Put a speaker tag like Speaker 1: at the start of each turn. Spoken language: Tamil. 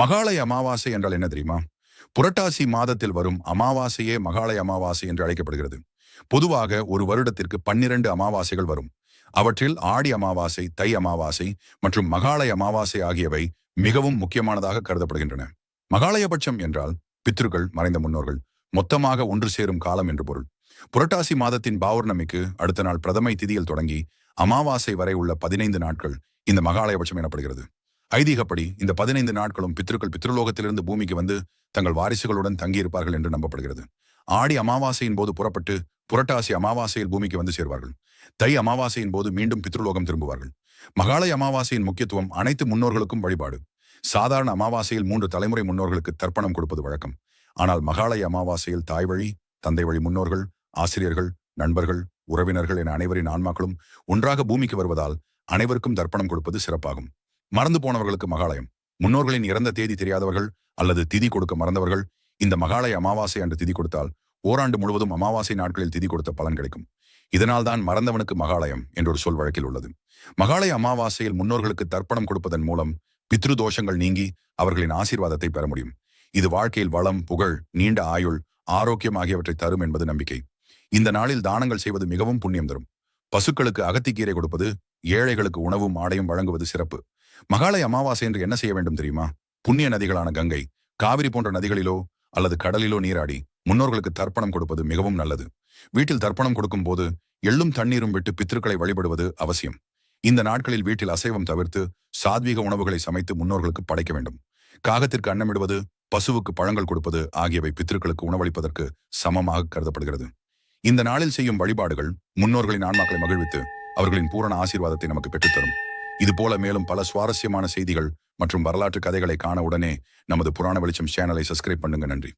Speaker 1: மகாலய அமாவாசை என்றால் என்ன தெரியுமா? புரட்டாசி மாதத்தில் வரும் அமாவாசையே மகாலய அமாவாசை என்று அழைக்கப்படுகிறது. பொதுவாக ஒரு வருடத்திற்கு பன்னிரண்டு அமாவாசைகள் வரும். அவற்றில் ஆடி அமாவாசை தை அமாவாசை மற்றும் மகாலய அமாவாசை ஆகியவை மிகவும் முக்கியமானதாக கருதப்படுகின்றன. மகாலயபட்சம் என்றால் பித்ருக்கள் மறைந்த முன்னோர்கள் மொத்தமாக ஒன்று சேரும் காலம் என்று பொருள். புரட்டாசி மாதத்தின் பௌர்ணமிக்கு அடுத்த நாள் பிரதமை திதியில் தொடங்கி அமாவாசை வரை உள்ள பதினைந்து நாட்கள் இந்த மகாலயபட்சம் எனப்படுகிறது. ஐதீகப்படி இந்த பதினைந்து நாட்களும் பித்ருக்கள் பித்ருலோகத்திலிருந்து பூமிக்கு வந்து தங்கள் வாரிசுகளுடன் தங்கியிருப்பார்கள் என்று நம்பப்படுகிறது. ஆடி அமாவாசையின் போது புறப்பட்டு புரட்டாசி அமாவாசையில் பூமிக்கு வந்து சேர்வார்கள். தை அமாவாசையின் போது மீண்டும் பித்ருலோகம் திரும்புவார்கள். மகாலய அமாவாசையின் முக்கியத்துவம் அனைத்து முன்னோர்களுக்கும் வழிபாடு. சாதாரண அமாவாசையில் மூன்று தலைமுறை முன்னோர்களுக்கு தர்ப்பணம் கொடுப்பது வழக்கம். ஆனால் மகாலய அமாவாசையில் தாய் வழி தந்தை வழி முன்னோர்கள் ஆசிரியர்கள் நண்பர்கள் உறவினர்கள் என அனைவரின் ஆன்மாக்களும் ஒன்றாக பூமிக்கு வருவதால் அனைவருக்கும் தர்ப்பணம் கொடுப்பது சிறப்பாகும். மறந்து போனவர்களுக்கு மகாலயம். முன்னோர்களின் இறந்த தேதி தெரியாதவர்கள் அல்லது திதி கொடுக்க மறந்தவர்கள் இந்த மகாலய அமாவாசை அன்று திதி கொடுத்தால் ஓராண்டு முழுவதும் அமாவாசை நாட்களில் திதி கொடுத்த பலன் கிடைக்கும். இதனால்தான் மறந்தவனுக்கு மகாலயம் என்றொரு சொல் வழக்கில் உள்ளது. மகாலய அமாவாசையில் முன்னோர்களுக்கு தர்ப்பணம் கொடுப்பதன் மூலம் பித்ரு தோஷங்கள் நீங்கி அவர்களின் ஆசீர்வாதத்தை பெற முடியும். இது வாழ்க்கையில் வளம் புகழ் நீண்ட ஆயுள் ஆரோக்கியம் ஆகியவற்றை தரும் என்பது நம்பிக்கை. இந்த நாளில் தானங்கள் செய்வது மிகவும் புண்ணியம் தரும். பசுக்களுக்கு அகத்திக்கீரை கொடுப்பது ஏழைகளுக்கு உணவும் ஆடையும் வழங்குவது சிறப்பு. மகாலய அமாவாசை என்று என்ன செய்ய வேண்டும் தெரியுமா? புண்ணிய நதிகளான கங்கை காவிரி போன்ற நதிகளிலோ அல்லது கடலிலோ நீராடி முன்னோர்களுக்கு தர்ப்பணம் கொடுப்பது மிகவும் நல்லது. வீட்டில் தர்ப்பணம் கொடுக்கும் போது எள்ளும் தண்ணீரும் விட்டு பித்திருக்களை வழிபடுவது அவசியம். இந்த நாட்களில் வீட்டில் அசைவம் தவிர்த்து சாத்வீக உணவுகளை சமைத்து முன்னோர்களுக்கு படைக்க வேண்டும். காகத்திற்கு அன்னமிடுவது பசுவுக்கு பழங்கள் கொடுப்பது ஆகியவை பித்திருக்களுக்கு உணவளிப்பதற்கு சமமாக கருதப்படுகிறது. இந்த நாளில் செய்யும் வழிபாடுகள் முன்னோர்களின் ஆன்மாக்களை மகிழ்வித்து அவர்களின் பூரண ஆசீர்வாதத்தை நமக்கு பெற்றுத்தரும். இதுபோல மேலும் பல சுவாரஸ்யமான செய்திகள் மற்றும் வரலாற்று கதைகளை காண உடனே நமது புராண வெளிச்சம் சேனலை சப்ஸ்கிரைப் பண்ணுங்க. நன்றி.